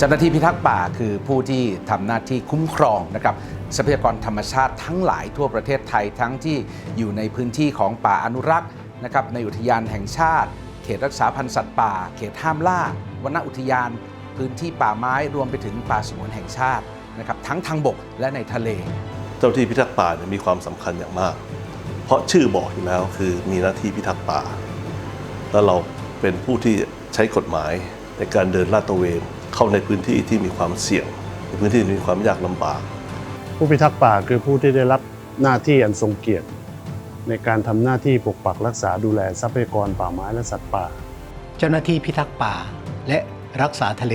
เจ้าหน้าที่พิทักษ์ป่าคือผู้ที่ทำหน้าที่คุ้มครองนะครับทรัพยากรธรรมชาติทั้งหลายทั่วประเทศไทยทั้งที่อยู่ในพื้นที่ของป่าอนุรักษ์นะครับในอุทยานแห่งชาติ เขตรักษาพันธุ์สัตว์ป่า เขตห้ามล่าวนอุทยาน พื้นที่ป่าไม้รวมไปถึงป่าสงวนแห่งชาตินะครับทั้งทางบกและในทะเล เจ้าหน้าที่พิทักษ์ป่าเนี่ยมีความสำคัญอย่างมาก เพราะชื่อบอกอยู่แล้วคือมีหน้าที่พิทักษ์ป่า แล้วเราเป็นผู้ที่ใช้กฎหมายในการเดินลาดตระเวน เข้าในพื้นที่ที่มีความเสี่ยงในพื้นที่ที่มีความยากลำบาก ผู้พิทักษ์ป่าคือผู้ที่ได้รับหน้าที่อันทรงเกียรติ ในการทำหน้าที่ปกปักรักษาดูแลทรัพยากรป่าไม้และสัตว์ป่า เจ้าหน้าที่พิทักษ์ป่าและรักษาทะเล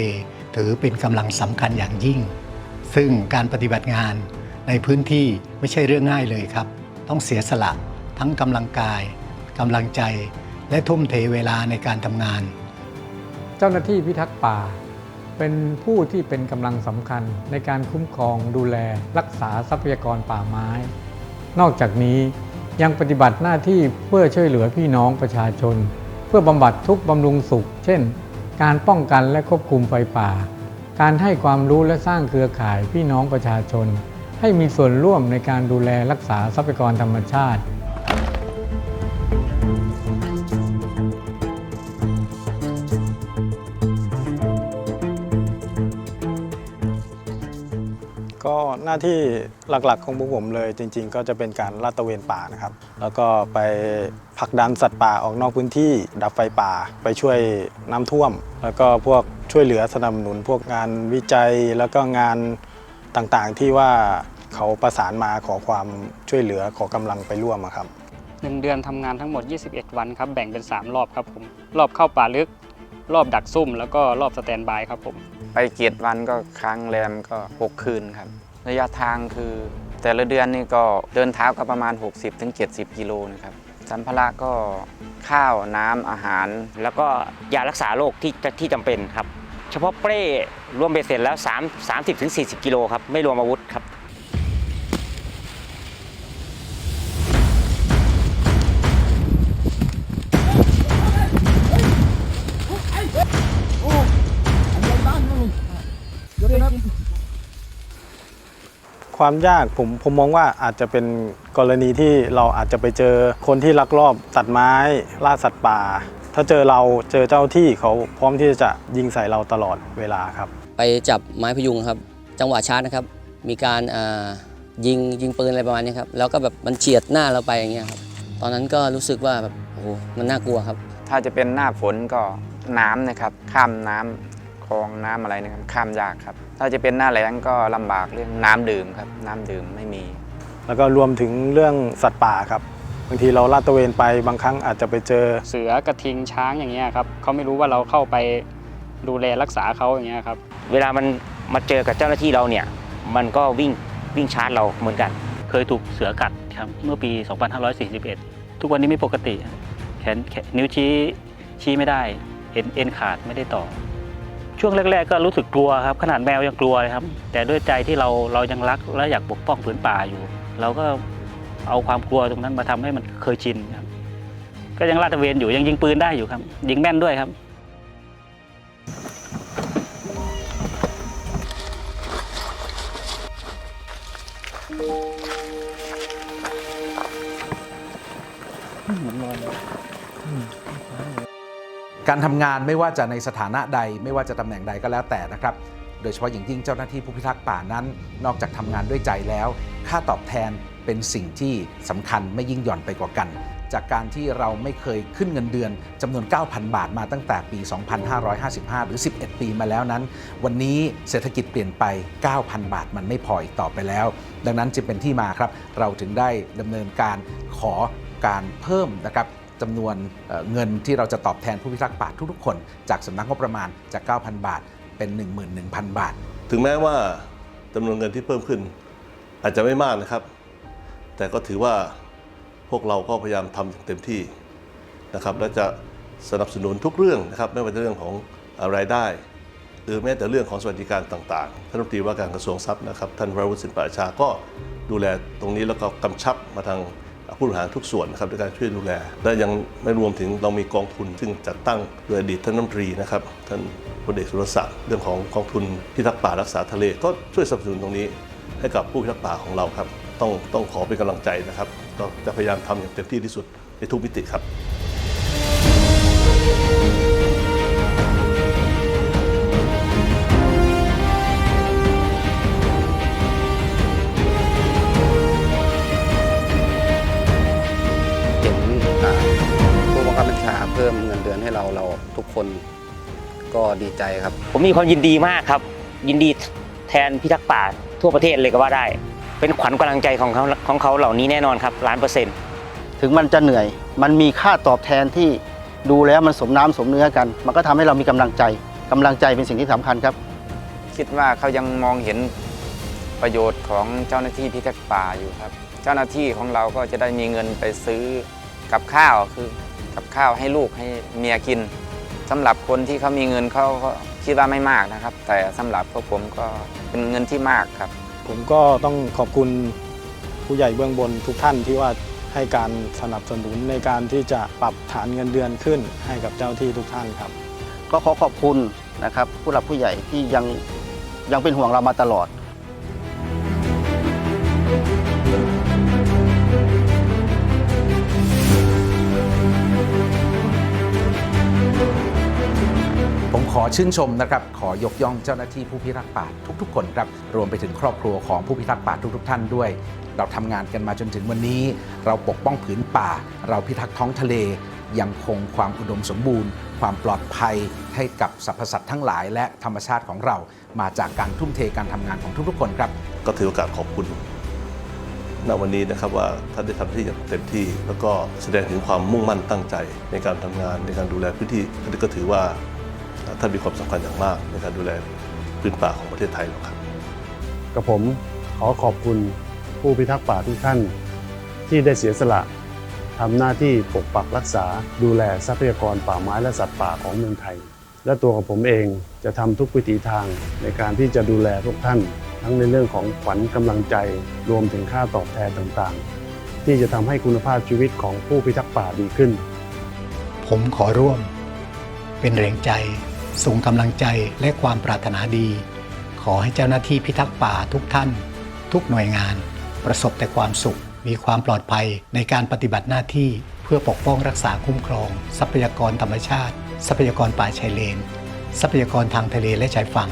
ถือเป็นกำลังสำคัญอย่างยิ่ง ซึ่งการปฏิบัติงานในพื้นที่ไม่ใช่เรื่องง่ายเลยครับ ต้องเสียสละทั้งกำลังกายกำลังใจ และทุ่มเทเวลาในการทำงาน เจ้าหน้าที่พิทักษ์ป่า เป็นผู้ที่เป็นกำลังสำคัญในการคุ้มครองดูแลรักษาทรัพยากรป่าไม้ นอกจากนี้ยังปฏิบัติหน้าที่เพื่อช่วยเหลือพี่น้องประชาชน เพื่อบำบัดทุกบำรุงสุข เช่น การป้องกันและควบคุมไฟป่า การให้ความรู้และสร้างเครือข่ายพี่น้องประชาชน ให้มีส่วนร่วมในการดูแลรักษาทรัพยากรธรรมชาติ ก็หน้าที่หลักๆของพวกผมเลย จริง ๆ ก็จะเป็นการลาดตระเวนป่านะครับ แล้วก็ไปผลักดันสัตว์ป่าออกนอกพื้นที่ ดับไฟป่าไปช่วยน้ำท่วม แล้วก็พวกช่วยเหลือสนับสนุนพวกงานวิจัยแล้วก็งานต่างๆที่ว่าเขาประสานมาขอความช่วยเหลือขอกำลังไปร่วมอะครับ หนึ่งเดือนทำงานทั้งหมด 21 วันครับ แบ่งเป็น 3 รอบครับผม รอบเข้าป่าลึก รอบดักซุ่ม แล้วก็รอบสแตนบายครับผม ไปเกียรติวันก็ค้างแรมก็ 6 คืนครับ ระยะทางคือ แต่ละเดือนนี่ก็เดินเท้าก็ประมาณ 60-70 กิโลนะครับสัมภาระก็ข้าวน้ำอาหาร แล้วก็ยารักษาโรคที่ที่จำเป็นครับ เฉพาะเปร่รวมเบ็ดเสร็จแล้ว 3 30ถึง40 กิโลครับ ไม่รวมอาวุธครับ ความยากผมผมมองว่าอาจจะเป็นกรณีที่เราอาจจะไปเจอคนที่ลักลอบตัดไม้ล่าสัตว์ป่า ถ้าเจอเราเจอเจ้าที่เขาพร้อมที่จะยิงใส่เราตลอดเวลาครับ ไปจับไม้พยุงครับ จังหวะชาร์จนะครับ มีการอ่ายิงยิงปืนอะไรประมาณนี้ครับแล้วก็แบบมันเฉียดหน้าเราไปอย่างเงี้ยครับตอนนั้นก็รู้สึกว่าแบบโอ้โหมันน่ากลัวครับ ถ้าจะเป็นหน้าฝนก็น้ำนะครับข้ามน้ำ คลองน้ำอะไรนะครับข้ามยากครับ ถ้าจะเป็นหน้าแล้งก็ลำบากเรื่องน้ำดื่มครับ น้ำดื่มไม่มี แล้วก็รวมถึงเรื่องสัตว์ป่าครับบางทีเราลาดตระเวนไปบางครั้งอาจจะไปเจอเสือกระทิงช้างอย่างเงี้ยครับเขาไม่รู้ว่าเราเข้าไปดูแลรักษาเขาอย่างเงี้ยครับเวลามันมาเจอกับเจ้าหน้าที่เราเนี่ยมันก็วิ่งวิ่งชาร์จเราเหมือนกัน เคยถูกเสือกัดครับเมื่อปี 2541 ทุกวันนี้ไม่ปกติ แขนแขนนิ้วชี้ชี้ไม่ได้เอ็นเอ็นขาดไม่ได้ต่อ ช่วงแรก ๆ ก็รู้สึกกลัวครับขนาดแมวยังกลัวเลยครับ แต่ด้วยใจที่เราเรายังรักและอยากปกป้องผืนป่าอยู่ เราก็เอาความกลัวตรงนั้นมาทำให้มันเคยชินครับ ก็ยังลาดตระเวนอยู่ยังยิงปืนได้อยู่ครับ ยิงแม่นด้วยครับ การทำงานไม่ว่าจะในสถานะใด ไม่ว่าจะตำแหน่งใดก็แล้วแต่นะครับ โดยเฉพาะอย่างยิ่งเจ้าหน้าที่ผู้พิทักษ์ป่านั้น นอกจากทำงานด้วยใจแล้ว ค่าตอบแทนเป็นสิ่งที่สำคัญไม่ยิ่งหย่อนไปกว่ากัน จากการที่เราไม่เคยขึ้นเงินเดือนจำนวน 9,000 บาทมาตั้งแต่ปี 2555 หรือ 11 ปีมาแล้วนั้น วันนี้เศรษฐกิจเปลี่ยนไป 9,000 บาทมันไม่พออีกต่อไปแล้ว ดังนั้นจึงเป็นที่มาครับ เราถึงได้ดำเนินการขอการเพิ่มนะครับ จำนวนเงินที่เราจะตอบแทนผู้พิทักษ์ป่าทุกๆคน จากสำนักงบประมาณจาก 9,000 บาท เป็น 11,000 บาท ถึงแม้ว่าจำนวนเงินที่เพิ่มขึ้น อาจจะไม่มากนะครับ แต่ก็ถือว่าพวกเราก็พยายามทำอย่างเต็มที่นะครับ และจะสนับสนุนทุกเรื่องนะครับ ไม่ว่าจะเรื่องของอ่อรายได้ หรือแม้แต่เรื่องของสวัสดิการต่างๆท่านรัฐมนตรีว่าการกระทรวงทรัพย์นะครับท่านวรวุฒิสินปราชาก็ดูแลตรงนี้แล้วก็กำชับมาทาง ผู้บริหารทุกส่วนนะครับในการช่วยดูแล และยังไม่รวมถึงเรามีกองทุน ซึ่งจัดตั้งโดยอดีตท่านรัฐมนตรีนะครับท่านพลเอกสุรศักดิ์เรื่องของกองทุนพิทักษ์ป่ารักษาทะเล ก็ช่วยสนับสนุนตรงนี้ให้กับผู้พิทักษ์ป่าของเราครับ ต้องต้องขอเป็นกำลังใจนะครับ ก็จะพยายามทำอย่างเต็มที่ที่สุดในทุกมิติครับ คนก็ดีใจครับ ผมมีความยินดีมากครับ ยินดีแทนพิทักษ์ป่าทั่วประเทศเลยก็ว่าได้ เป็นขวัญกำลังใจของเขาของเขาเหล่านี้แน่นอนครับล้านเปอร์เซ็นต์ถึงมันจะเหนื่อย มันมีค่าตอบแทนที่ดูแล้วมันสมน้ำสมเนื้อกัน มันก็ทำให้เรามีกำลังใจกำลังใจเป็นสิ่งที่สำคัญครับ คิดว่าเขายังมองเห็นประโยชน์ของเจ้าหน้าที่พิทักษ์ป่าอยู่ครับ เจ้าหน้าที่ของเราก็จะได้มีเงินไปซื้อกับข้าวคือกับข้าวให้ลูกให้เมียกิน สำหรับคนที่เขามีเงินเขาก็คิดว่าไม่มากนะครับ แต่สำหรับพวกผมก็เป็นเงินที่มากครับ ผมก็ต้องขอบคุณผู้ใหญ่เบื้องบนทุกท่านที่ว่าให้การสนับสนุนในการที่จะปรับฐานเงินเดือนขึ้นให้กับเจ้าที่ทุกท่านครับ ก็ขอขอบคุณนะครับผู้หลักผู้ใหญ่ที่ยังยังเป็นห่วงเรามาตลอด ผมขอชื่นชมนะครับ ขอยกย่องเจ้าหน้าที่ผู้พิทักษ์ป่าทุก ๆ คนครับ รวมไปถึงครอบครัวของผู้พิทักษ์ป่าทุก ๆ ท่านด้วย เราทำงานกันมาจนถึงวันนี้ เราปกป้องผืนป่า เราพิทักษ์ท้องทะเล ยังคงความอุดมสมบูรณ์ ความปลอดภัยให้กับสรรพสัตว์ทั้งหลาย และธรรมชาติของเรา มาจากการทุ่มเทการทำงานของทุกๆ คนครับ ก็ถือโอกาสขอบคุณณวันนี้นะครับว่าท่านได้ทำหน้าที่อย่างเต็มที่ แล้วก็แสดงถึงความมุ่งมั่นตั้งใจในการทำงานในการดูแลพื้นที่อันนี้ก็ถือว่า ท่านมีความสำคัญอย่างมากในการดูแลพื้นป่าของประเทศไทยเราครับกับผมขอขอบคุณผู้พิทักษ์ป่าทุกท่านที่ได้เสียสละทำหน้าที่ปกปักรักษาดูแลทรัพยากรป่าไม้และสัตว์ป่าของเมืองไทย และตัวของผมเองจะทำทุกวิถีทางในการที่จะดูแลพวกท่าน ทั้งในเรื่องของขวัญกำลังใจรวมถึงค่าตอบแทนต่างๆ ที่จะทำให้คุณภาพชีวิตของผู้พิทักษ์ป่าดีขึ้น ผมขอร่วม เป็นแรงใจ ส่งกำลังใจและความปรารถนาดี ขอให้เจ้าหน้าที่พิทักษ์ป่าทุกท่าน ทุกหน่วยงาน ประสบแต่ความสุข มีความปลอดภัยในการปฏิบัติหน้าที่เพื่อปกป้องรักษาคุ้มครอง ทรัพยากรธรรมชาติ ทรัพยากรป่าชายเลน ทรัพยากรทางทะเลและชายฝั่ง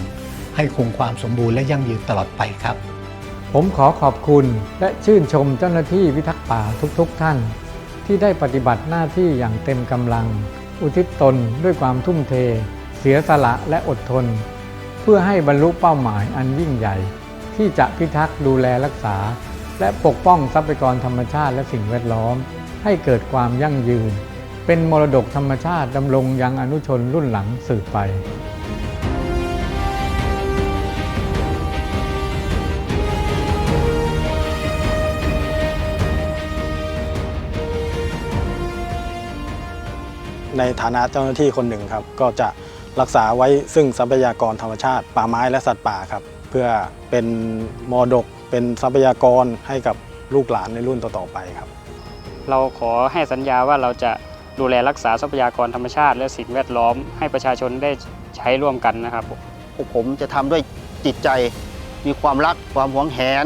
ให้คงความสมบูรณ์และยั่งยืนตลอดไปครับ ผมขอขอบคุณและชื่นชมเจ้าหน้าที่พิทักษ์ป่าทุกๆทท่าน ที่ได้ปฏิบัติหน้าที่อย่างเต็มกำลัง อุทิศตนด้วยความทุ่มเท เสียสละและอดทน เพื่อให้บรรลุเป้าหมายอันยิ่งใหญ่ ที่จะพิทักษ์ดูแลรักษา และปกป้องทรัพยากรธรรมชาติและสิ่งแวดล้อม ให้เกิดความยั่งยืน เป็นมรดกธรรมชาติดำรงยังอนุชนรุ่นหลังสืบไปในฐานะเจ้าหน้าที่คนหนึ่งครับ ก็จะ รักษาไว้ซึ่งทรัพยากรธรรมชาติ ป่าไม้และสัตว์ป่าครับ เพื่อเป็นมรดกเป็นทรัพยากรให้กับลูกหลานในรุ่นต่อๆไปครับ เราขอให้สัญญาว่าเราจะดูแลรักษาทรัพยากรธรรมชาติ และสิ่งแวดล้อมให้ประชาชนได้ใช้ร่วมกันนะครับพวกผมจะทำด้วยจิตใจ มีความรักความหวงแหน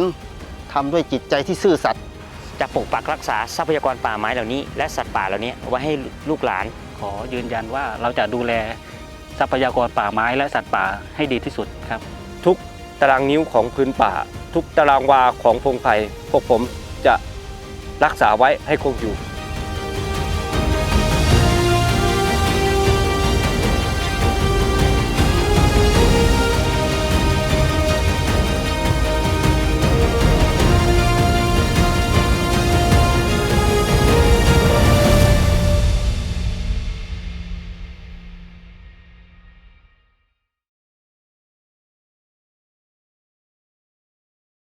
ทำด้วยจิตใจที่ซื่อสัตย์จะปกปักรักษาทรัพยากรป่าไม้เหล่านี้ และสัตว์ป่าเหล่านี้ไว้ให้ลูกหลานขอยืนยันว่าเราจะดูแล ทรัพยากรป่าไม้และสัตว์ป่าให้ดีที่สุดครับ ทุกตารางนิ้วของพื้นป่า ทุกตารางวาของพงไผ่พวกผมจะรักษาไว้ให้คงอยู่